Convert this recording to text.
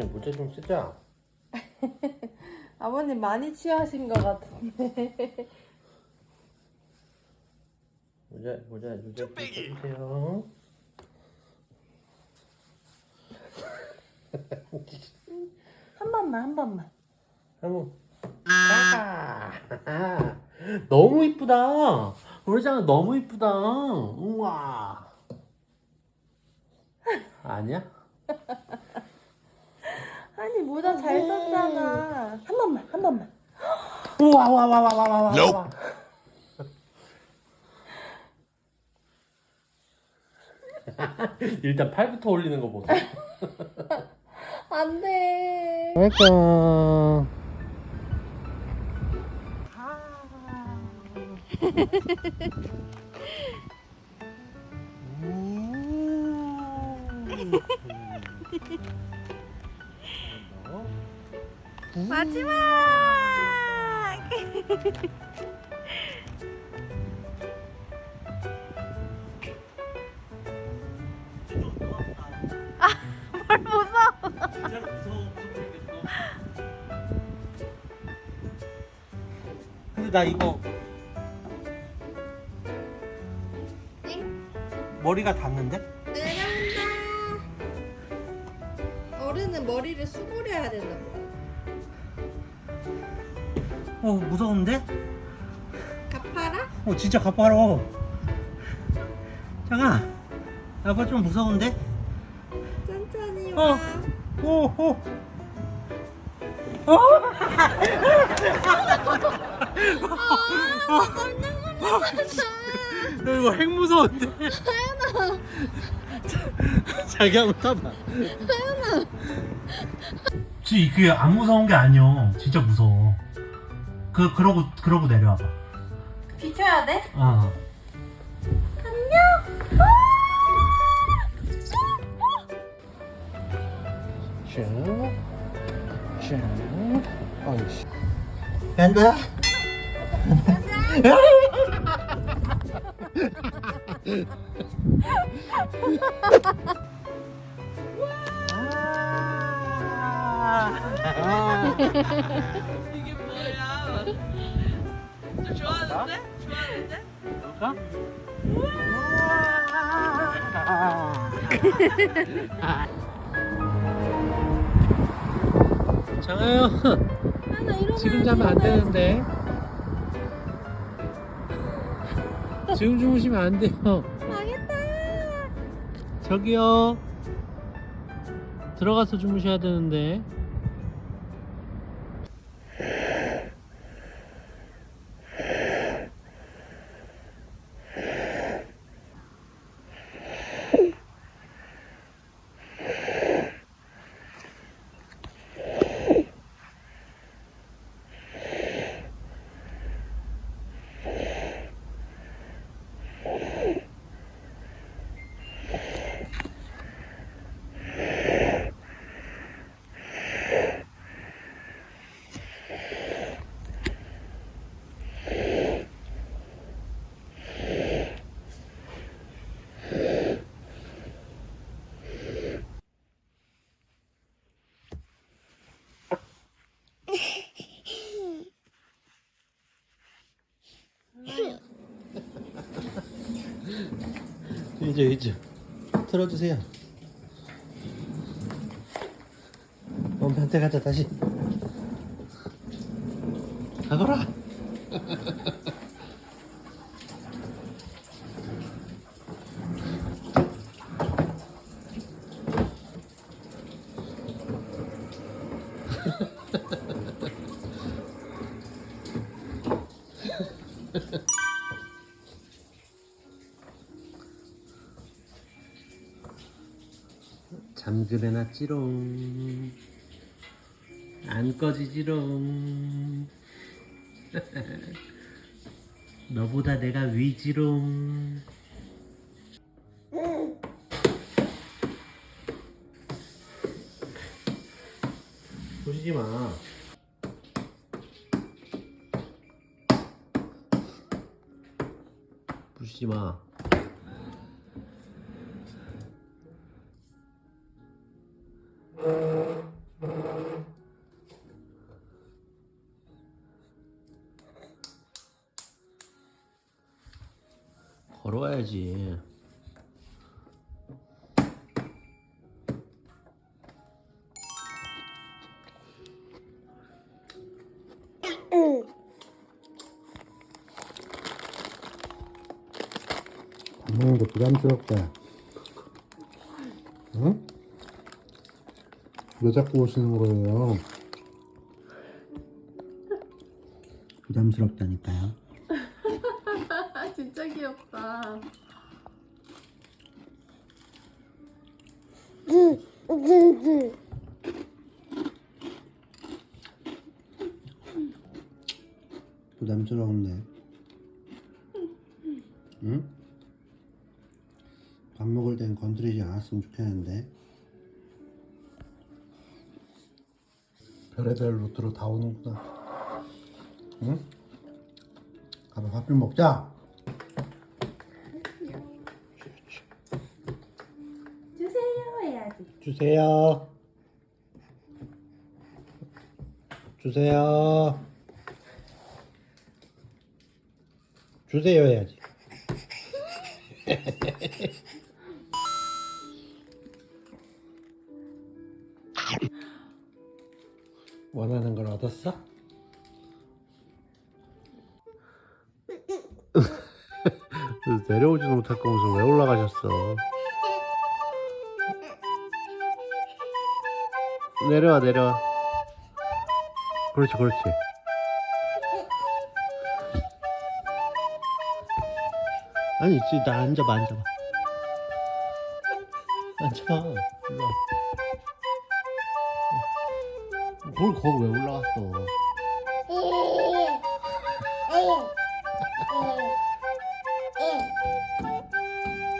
아니 모자 좀 쓰자. 아버님 많이 취하신 것 같은데. 모자 모자 모자 좀 써주세요. 한 번만, 한 번만. 한번. 아, 너무 이쁘다. 우리 장아 너무 이쁘다. 우와. 아니야? 아니, 모자 잘 썼잖아. 한 번만, 한 번만. 우와 와 와 와 와 와 와. 와. 일단 팔부터 올리는 거 보세요. 안 돼. welcome. 마지막! 뭘 무서워. 근데 나 이거 머리가 닿는데? 내려온다. 어른은 머리를 수그려야 된다. 어 무서운데? 가파라? 어 진짜 가파로. 장아, 아빠 좀 무서운데? 천천히 어. 와. 오 오. 어? 아, 깜짝 놀랐어. 야, 이거 핵 무서운데? 자기 한번 타봐. 지 그게 안 무서운 게 아니야. 진짜 무서워. 그 그러고 그러고 내려와봐. 비켜야 돼? 어. 안녕. 쭉, 쭉. 어이씨. 간다. 좀 좋아하는데? 좋아하는데? 볼까? 장아요. 하나 일어나. 지금 자면 안 되는데. 지금 주무시면 안 돼요. 망했다. 저기요. 들어가서 주무셔야 되는데. 이제 이제 틀어주세요. 엄마한테 가자 다시. 가거라. 잠그려놨지롱. 안 꺼지지롱. 너보다 내가 위지롱. 부시지 마. 부시지 마 걸어와야지. 밥 먹는 거 부담스럽다. 응? 왜 자꾸 오시는 거예요? 부담스럽다니까요. 귀엽다. 부담스러운데. 응? 밥 먹을 땐 건드리지 않았으면 좋겠는데. 별의별 루트로 다 오는구나. 응? 가서 밥좀 먹자. 주세요. 주세요. 주세요 해야지. 원하는 걸 얻었어? 내려오지도 못할 거면서 왜 올라가셨어? 내려와 내려와. 그렇지 그렇지. 아니 있지 나 앉아봐 앉아봐. 앉아 일로 와. 그걸 거기 왜 올라왔어?